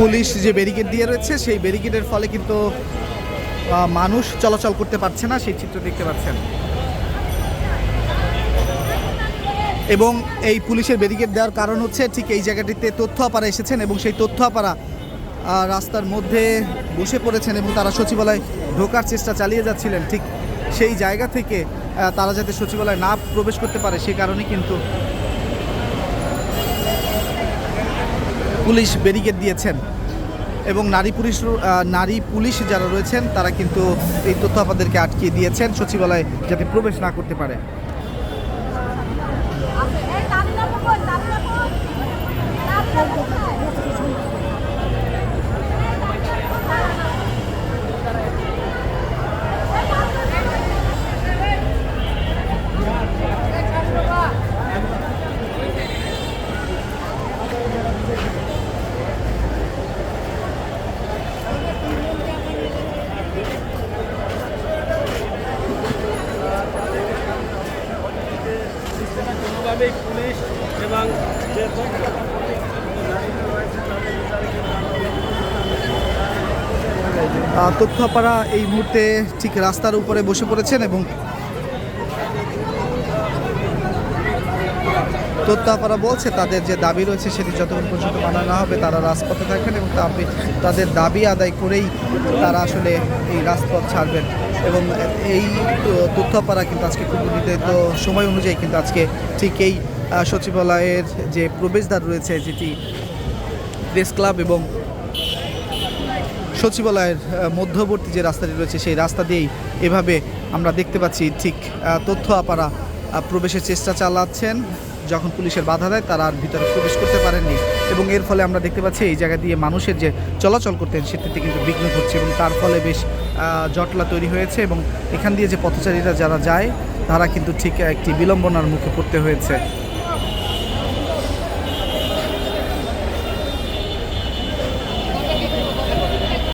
Police যে barricade দিয়ে রয়েছে, সেই ব্যারিকেডের ফলে কিন্তু মানুষ চলাচল করতে পারছে না, সেই চিত্র দেখতে পাচ্ছেন। এবং এই পুলিশের ব্যারিকেড দেওয়ার কারণ হচ্ছে, ঠিক এই জায়গাটিতে তথ্য আপারা এসেছেন এবং সেই তথ্য আপারা রাস্তার মধ্যে বসে পড়েছেন এবং তারা সচিবালয় ঢোকার চেষ্টা চালিয়ে যাচ্ছিলেন। ঠিক সেই জায়গা থেকে তারা যাতে সচিবালয়ে না প্রবেশ করতে পারে, সে কারণে কিন্তু পুলিশ ব্যারিকেড দিয়েছেন এবং নারী পুলিশ নারী পুলিশ যারা রয়েছেন, তারা কিন্তু এই তথ্য আমাদেরকে আটকিয়ে দিয়েছেন। সচিবালয়ে যাতে প্রবেশ না করতে পারে। কোনোভাবেই পুলিশ এবং যে তথ্যপাড়া এই মুহূর্তে ঠিক রাস্তার উপরে বসে পড়েছেন এবং তথ্য আপারা বলছে, তাদের যে দাবি রয়েছে সেটি যতক্ষণ পর্যন্ত মানা না হবে, তারা রাজপথে থাকবেন এবং তাদের দাবি আদায় করেই তারা আসলে এই রাজপথ ছাড়বেন। এবং এই তথ্য আপারা কিন্তু আজকে খুব নির্ধারিত সময় অনুযায়ী কিন্তু আজকে ঠিক এই সচিবালয়ের যে প্রবেশদ্বার রয়েছে, যেটি প্রেস ক্লাব এবং সচিবালয়ের মধ্যবর্তী যে রাস্তাটি রয়েছে, সেই রাস্তা দিয়েই এভাবে আমরা দেখতে পাচ্ছি। ঠিক তথ্য আপারা প্রবেশের চেষ্টা চালাচ্ছেন। যখন পুলিশের বাধা দেয়, তারা আর ভিতরে প্রবেশ করতে পারেননি। এবং এর ফলে আমরা দেখতে পাচ্ছি, এই জায়গা দিয়ে মানুষের যে চলাচল করতেন, সেটিতে কিন্তু বিঘ্ন ঘটছে এবং তার ফলে বেশ জটলা তৈরি হয়েছে এবং এখান দিয়ে যে পথচারীরা যারা যায়, তারা কিন্তু ঠিক একটি বিলম্বনার মুখে পড়তে হয়েছে।